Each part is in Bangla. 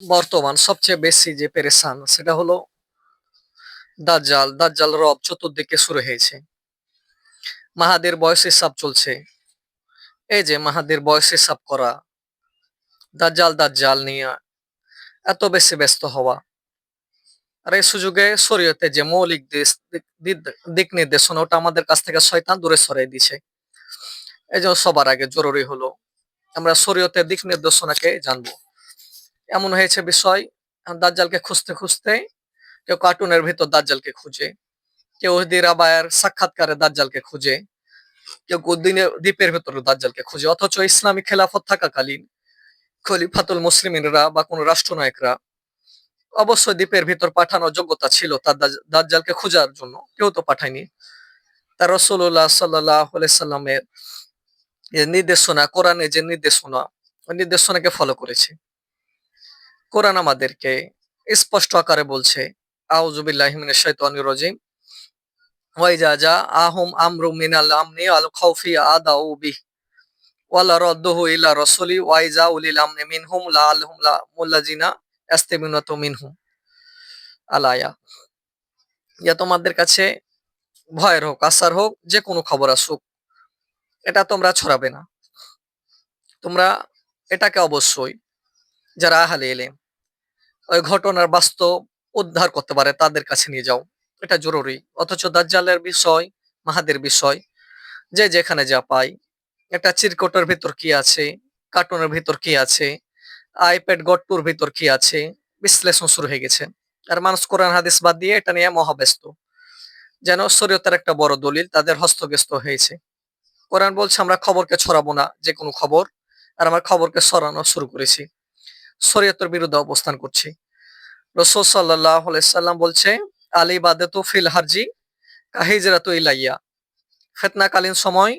বর্তমান সবচেয়ে বেশি যে পেরেশান সেটা হলো দাজ্জাল। দাজ্জাল রব চতুর্দিকে শুরু হয়েছে। মাহাদের বয়স হিসাব চলছে। এই যে মাহাদের বয়স হিসাব করা। দাজ্জাল দাজ্জাল নিয়ে এত বেশি ব্যস্ত হওয়া। আর এই সুযোগে শরীয়তে যে মৌলিক দিক নির্দেশনা, ওটা আমাদের কাছ থেকে শয়তান দূরে সরাই দিছে এই জন্য সবার আগে জরুরি হলো, আমরা শরীয়তের দিক নির্দেশনাকে জানব। এমন হয়েছে বিষয়, দাজ্জালকে খুঁজতে খুঁজতে কেউ কার্টুনের ভিতর দাজ্জালকে খুঁজে, কেউ দিরাবায়ের সাক্ষাৎকারে দাজ্জালকে খুঁজে, কেউ দিনে দ্বীপের ভেতরে দাজ্জালকে খুঁজে। অথচ ইসলামী খেলাফত থাকাকালীন খলিফাতুল মুসলিমিনরা বা কোনো রাষ্ট্রনায়করা অবশ্যই দ্বীপের ভিতর পাঠানোর যোগ্যতা ছিল তার দাজ- দাজ্জালকে খোঁজার জন্য। কেউ তো পাঠায়নি। তার রসুল্লাহ সাল্লাহ সাল্লামের নির্দেশনা কোরআনে যে নির্দেশনা নির্দেশনাকে ফলো করেছে। কোরআন আমাদেরকে স্পষ্ট আকারে বলছে আহুম আল খাউফি আদাউ বিহ। ওয়ালা ইলা মিনহুম লা আলায়া ইয়া। তোমাদের কাছে ভয়ের হোক, আসার হোক যে কোনো খবর আসুক, এটা তোমরা ছড়াবে না। তোমরা এটাকে অবশ্যই, যারা আহালে এলেম ঘটনার বাস্তব উদ্ধার করতে পারে, তাদের কাছে নিয়ে যাও। এটা জরুরি। অথচ দাজ্জালের বিষয়, মাহাদের বিষয়, যে যেখানে যা পাই। একটা চিরকোটের ভিতর কি আছে? কার্টুনের ভিতর কি আছে? আইপ্যাড গট্টুর ভিতর কি আছে? বিশ্লেষণ শুরু হয়ে গেছে। আর মানুষ কোরআন, হাদিস বাদ দিয়ে এটা নিয়ে মহাব্যস্ত। যেন শরীয়তের একটা বড় দলিল তাদের হস্তগস্ত হয়েছে। কোরআন বলছে, আমরা খবরকে ছড়াবো না, যে কোনো খবর। আর আমার খবরকে সরানো শুরু করেছি। শরীয়তের বিরুদ্ধে অবস্থান করছি। রসুল সাল্লাহ সাল্লাম বলছে, আলী বাদেতু ফিল হারজি কাহিজরাতু ইলাইয়া। ফেতনাকালীন সময়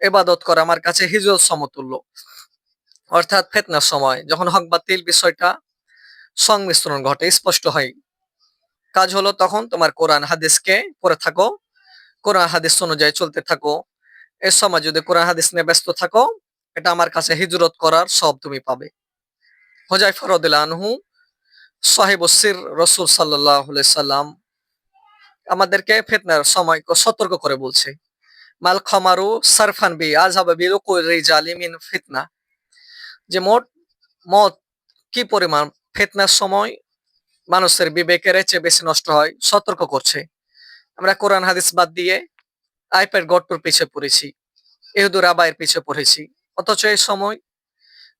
এবাদত করা আমার কাছে হিজরত সমতুল্য। অর্থাৎ ফেতনার সময়, যখন হক বাতিল বিষয়টা সংমিশ্রণ ঘটে, স্পষ্ট হয়। কাজ হলো তখন তোমার কোরআন হাদিসকে পড়ে থাকো, কোরআন হাদিস অনুযায়ী চলতে থাকো। এ সময় যদি কোরআন হাদিস নিয়ে ব্যস্ত থাকো, এটা আমার কাছে হিজরত করার সব তুমি পাবে। হোজাই ফরদুল্লাহ আনহু সাহেব সির রসুল সাল্লাহ সাল্লাম আমাদেরকে ফেতনার সময় সতর্ক করে বলছে, মাল খমারু সারফান বি আজহাবা জালিমিন ফিতনা। যে মোট মত কি পরিমাণ ফেতনার সময় মানুষের বিবেকের চেয়ে বেশি নষ্ট হয়, সতর্ক করছে। আমরা কোরআন হাদিস বাদ দিয়ে আইপ্যাড গট্টুর পিছিয়ে পড়েছি, ইহুদুর আবাইয়ের পিছিয়ে পড়েছি, অথচ এই সময়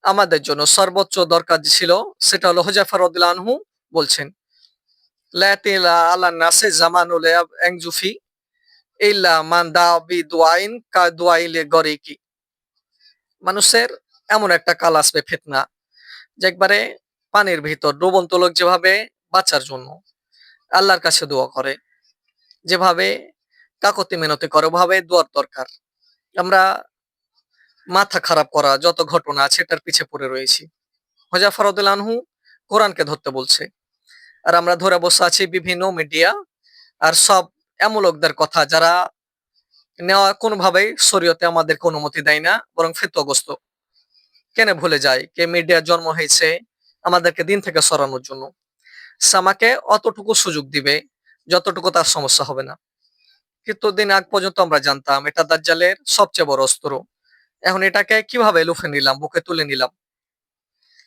আমাদের জন্য সর্বোচ্চ দরকার ছিল, সেটা হলো হোজাফার আনহু বলছেন লাতিলা নাসে ইল্লা মান কা মানুষের এমন একটা কাল আসবে, ফেতনা, যে একবারে পানির ভিতর ডুবন্ত লোক যেভাবে বাঁচার জন্য আল্লাহর কাছে দোয়া করে, যেভাবে কাকতি মিনতি করে, ওভাবে দোয়ার দরকার। আমরা মাথা খারাপ করা, যত ঘটনা আছে এটার পিছে পড়ে রয়েছি। হজাফর আনহু কোরআনকে ধরতে বলছে, আর আমরা ধরে বসে আছি বিভিন্ন মিডিয়া আর সব এমন লোকদের কথা, যারা নেওয়া কোনোভাবেই শরীয়তে আমাদেরকে অনুমতি দেয় না, বরং ফেতগ্রস্ত কেন ভুলে যায়? কে মিডিয়ার জন্ম হয়েছে আমাদেরকে দিন থেকে সরানোর জন্য। সে আমাকে অতটুকু সুযোগ দিবে, যতটুকু তার সমস্যা হবে না। কিন্তু দিন আগ পর্যন্ত আমরা জানতাম, এটা দাজ্জালের সবচেয়ে বড় অস্ত্র। এখন এটাকে কীভাবে লুফে নিলাম? বুকে তুলে নিলাম।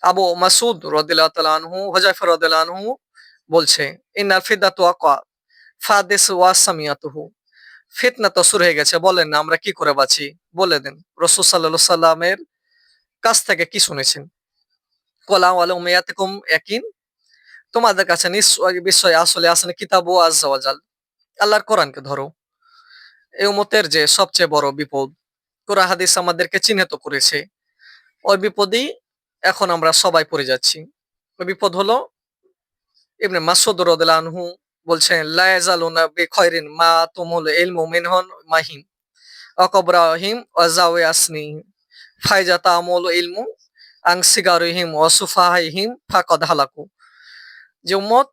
আবু মাসুদ রদিল্লাহ তালা আনহু হজাইফর রদিল্লাহ বলছে ইন্নাল ফিদাতু আকা ফাদিস ওয়াসামিয়াতুহু ফিতনা তো শুরু হয়ে গেছে। বলেন না আমরা কি করে বাঁচি? বলে দেন, রসুল সাল্লাহ সাল্লামের কাছ থেকে কি শুনেছেন? কলা ওয়ালা উমিয়াতিকুম ইয়াকিন। তোমাদের কাছে নিশ্চয় বিষয় আসলে আসলে কিতাব ও আজাল আল্লাহর কোরআনকে ধরো। এই উমতের যে সবচেয়ে বড় বিপদ কোরআন হাদিস আমাদেরকে চিহ্নিত করেছে। ওই বিপদই এখন আমরা সবাই পড়ে যাচ্ছি। ওই বিপদ হলো ইবনে মাসুদ রাদিয়াল্লাহু আনহু বলছেন, লা ইয়াজালুনা বিখাইরিন মা তুমুল ইলমু মিনহুন মাহিম অকবরাহিম ওয়াজাওয়া আসনি। ফাইজা তামুল ইলমু আং সিগারিহিম ওয়াসুফাহিম ফাকাদ হালাকু। যে উম্মত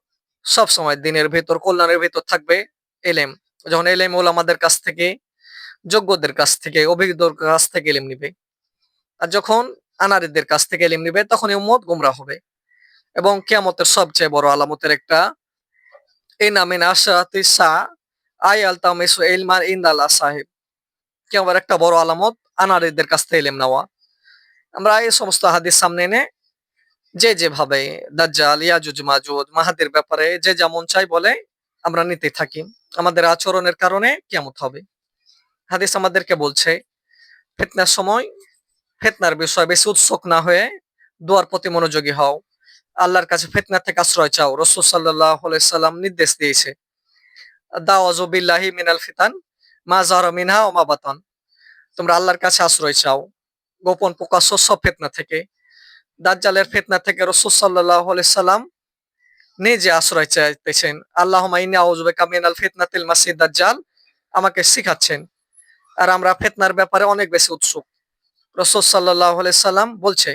সব সময় দিনের ভেতর, কল্যাণের ভেতর থাকবে, এলেম। যখন এলেম হল আমাদের কাছ থেকে যোগ্যদের কাছ থেকে, অভিজ্ঞদের কাছ থেকে এলেম নিবে। আর যখন আনারিদের কাছ থেকে এলিম নিবে, তখন এই উম্মত গুমরা হবে। এবং কিয়ামতের সবচেয়ে বড় আলামতের একটা এই নামিন আশাতি সা আই সাহেব। একটা বড় আলামত আনারিদের কাছ থেকে ইলম নেওয়া। আমরা এই সমস্ত হাদিস সামনে এনে যে যেভাবে দাজ্জাল, ইয়াজুজ মাজুজ মাহাদের ব্যাপারে যে যেমন চাই বলে আমরা নিতে থাকি। আমাদের আচরণের কারণে কেমত হবে। হাদিস আমাদেরকে বলছে, ফেতনার সময় ফেতনার বিষয় বেশি উৎসুক না হয়ে দোয়ার প্রতি মনোযোগী হও। আল্লাহর কাছে ফেতনা থেকে আশ্রয় চাও, রসুল সাল্লাহ সাল্লাম নির্দেশ দিয়েছে। দাওয়াজবিল্লাহি মিনাল ফিতান, মা জাহর মিনহা ও মা বাতান। তোমরা আল্লাহর কাছে আশ্রয় চাও। গোপন প্রকাশ্য সব ফেতনা থেকে, দাজ্জালের ফেতনা থেকে রসুল সাল্লাহ সাল্লাম নিজে আশ্রয় চাইতেছেন। আল্লাহ মাইনি মিনাল ফিতনাতিল মাসিদ দাজ্জাল আমাকে শিখাচ্ছেন। আর আমরা ফেতনার ব্যাপারে অনেক বেশি উৎসুক। রসুল সাল্লাহ সাল্লাম বলছে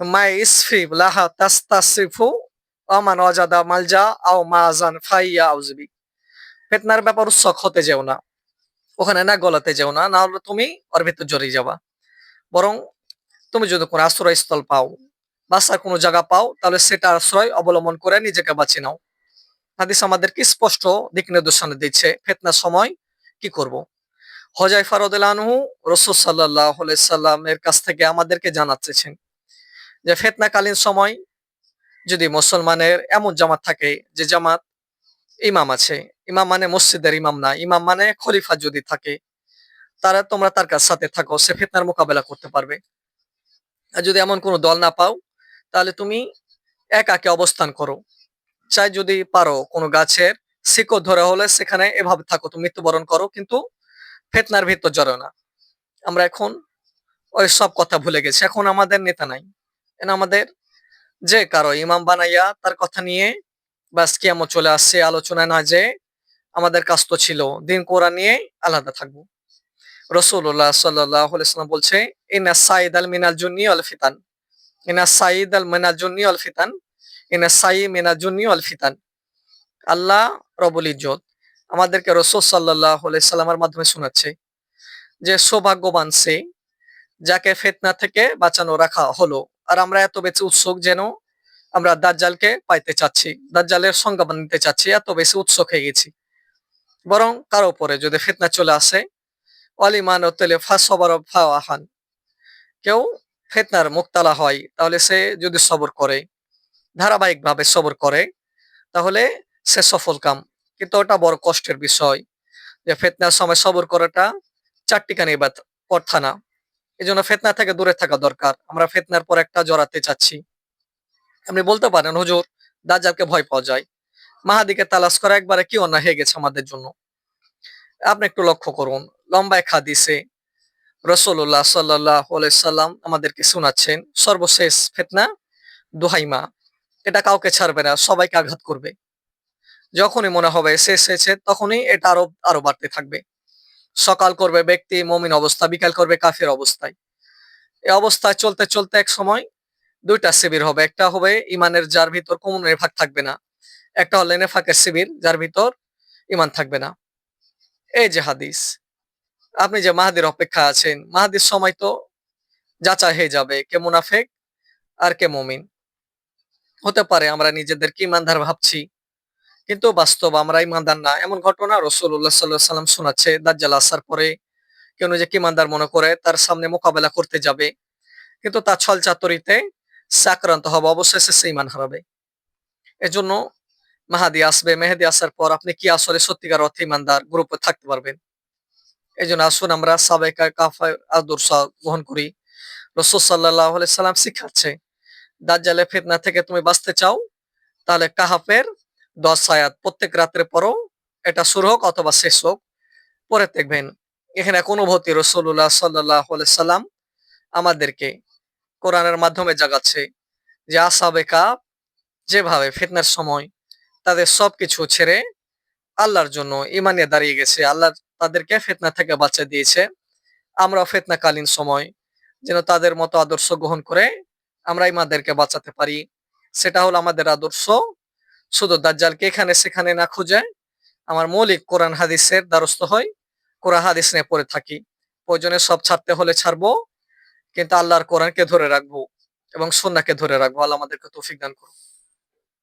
মাই ইসফি লাহা তাস্তাসিফু আমান অজাদা মালজা আও মাজান ফাইয়া আউজবি ফেতনার ব্যাপার উৎসক হতে যেও না। ওখানে না গলাতে যেও না না হলে তুমি ওর ভিতর জড়িয়ে যাবা। বরং তুমি যদি কোনো আশ্রয়স্থল পাও, বাসার কোনো জায়গা পাও, তাহলে সেটা আশ্রয় অবলম্বন করে নিজেকে বাঁচিয়ে নাও। হাদিস আমাদেরকে স্পষ্ট দিক নির্দেশনা দিচ্ছে, ফেতনার সময় কি করব। হজাই ফারুদুল্লাহু রসুল সাল্লাহ সাল্লামের কাছ থেকে আমাদেরকে জানাচ্ছেন যে ফেতনাকালীন সময় যদি মুসলমানের এমন জামাত থাকে যে জামাত ইমাম আছে, ইমাম মানে মসজিদের ইমাম না, ইমাম মানে খলিফা যদি থাকে, তারা তোমরা তার কাছ সাথে থাকো, সে ফেতনার মোকাবেলা করতে পারবে। আর যদি এমন কোনো দল না পাও, তাহলে তুমি একাকে অবস্থান করো। চাই যদি পারো কোনো গাছের শিকড় ধরে হলে সেখানে এভাবে থাকো, তুমি মৃত্যুবরণ করো, কিন্তু ফেতনার ভিতর জড়ো না। আমরা এখন ওই সব কথা ভুলে গেছি। এখন আমাদের নেতা নাই। আমাদের যে কারও ইমাম বানাইয়া তার কথা নিয়ে বাস কিয়ামত চলে আসছে আলোচনায় না যে আমাদের কাজ তো ছিল। দিন কোরআন নিয়ে আলাদা থাকব। রসুল্লাহ সাল্লাম বলছে ইনা সাইদ আল মিনাল জুন্নি আল ফিতান। ইনা সাইদ আল মিনাল জুন্নি আল ফিতান। ইনা সাই মিনাল জুন্নি আল ফিতান। আল্লাহ রবুল ইজ্জত। আমাদেরকে রসুল সাল্লাহ সাল্লামের মাধ্যমে শোনাচ্ছে যে সৌভাগ্যবান সে যাকে ফেতনা থেকে বাঁচানো রাখা হলো। আর আমরা এত বেশি উৎসুক যেন আমরা দাজ্জালকে পাইতে চাচ্ছি, দাজ্জালের সংজ্ঞা নিতে চাচ্ছি, এত বেশি উৎসুক হয়ে গেছি। বরং কারও উপরে যদি ফেতনা চলে আসে অলিমান তেলে ফাঁসবার ফাওয়াহান কেউ ফেতনার মুক্তালা হয়, তাহলে সে যদি সবর করে, ধারাবাহিকভাবে সবর করে, তাহলে সে সফল কাম। কিন্তু ওটা বড় কষ্টের বিষয় যে ফেতনার সময় সবর করাটা চারটি কানি কথা না। এই জন্য ফেতনা থেকে দূরে থাকা দরকার। আমরা ফেতনার পর একটা জড়াতে চাচ্ছি। আপনি বলতে পারেন, হুজুর, দাজ্জালকে ভয় পাওয়া যায়। মাহাদিকে তালাশ করা একবারে কি অন্যায় হয়ে গেছে আমাদের জন্য? আপনি একটু লক্ষ্য করুন। লম্বা এক হাদিসে রসল্লাহ সাল্লাহ সাল্লাম আমাদেরকে শোনাচ্ছেন, সর্বশেষ ফেতনা দুহাইমা। এটা কাউকে ছাড়বে না, সবাইকে আঘাত করবে। যখনই মনে হবে শেষ হয়েছে, তখনই এটা আরও আরও বাড়তে থাকবে। সকাল করবে ব্যক্তি, মমিন অবস্থা, বিকাল করবে কাফের অবস্থায়। এই অবস্থায় চলতে চলতে এক সময় দুইটা শিবির হবে। একটা হবে ইমানের, যার ভিতর কোন নেফাক থাকবে না। একটা হলে নেফাকের শিবির, যার ভিতর ইমান থাকবে না। এই যে হাদিস। আপনি যে মাহাদির অপেক্ষা আছেন, মাহাদির সময় তো যাচাই হয়ে যাবে কে মুনাফেক আর কে মমিন। হতে পারে আমরা নিজেদেরকে ইমানদার ভাবছি কিন্তু বাস্তব আমরা ইমানদার না। এমন ঘটনা রসুল্লাহ সাল্লাহ সাল্লাম শোনাচ্ছে। দাজ্জাল আসার পরে কেউ নিজেকে ইমানদার মনে করে? তার সামনে মোকাবেলা করতে যাবে। কিন্তু তার ছল চাতরিতে সাক্রান্ত হবে, অবশেষে সে ইমান হারাবে। এজন্য মাহাদি আসবে। মেহেদি আসার পর আপনি কি আসলে সত্যিকার অর্থে ইমানদার? গ্রুপে থাকতে পারবেন। এই জন্য আসুন, আমরা সাবেকা কাফা আদর্শ গ্রহণ করি। রসুল সাল্লাহ সাল্লাম শিখাচ্ছে দাজ্জালে ফেতনা থেকে তুমি বাঁচতে চাও, তাহলে কাহাফের দশ আয়াত, প্রত্যেক রাত্রে পরও এটা শুরু হোক অথবা শেষ হোক, পরে দেখবেন। এখানে এক অনুভূতি রসুল্লাহ সাল্লাহ সাল্লাম আমাদেরকে কোরআনের মাধ্যমে জাগাচ্ছে যে আসাবে কাপ যেভাবে ফিতনার সময় তাদের সবকিছু ছেড়ে আল্লাহর জন্য ইমানে দাঁড়িয়ে গেছে, আল্লাহ তাদেরকে ফেতনা থেকে বাঁচা দিয়েছে। আমরা ফেতনাকালীন সময় যেন তাদের মতো আদর্শ গ্রহণ করে আমরা ইমাদেরকে বাঁচাতে পারি। সেটা হলো আমাদের আদর্শ শুধু দাজ্জালকে এখানে, সেখানে না খুঁজে আমার মৌলিক কোরআন হাদিসের দ্বারস্থ হয় কোরআন হাদিস নিয়ে পড়ে থাকি। প্রয়োজনে সব ছাড়তে হলে ছাড়বো, কিন্তু আল্লাহর কোরআনকে ধরে রাখব এবং সন্ধ্যাকে ধরে রাখব। আল্লাহ আমাদেরকে তৌফিক দান করুন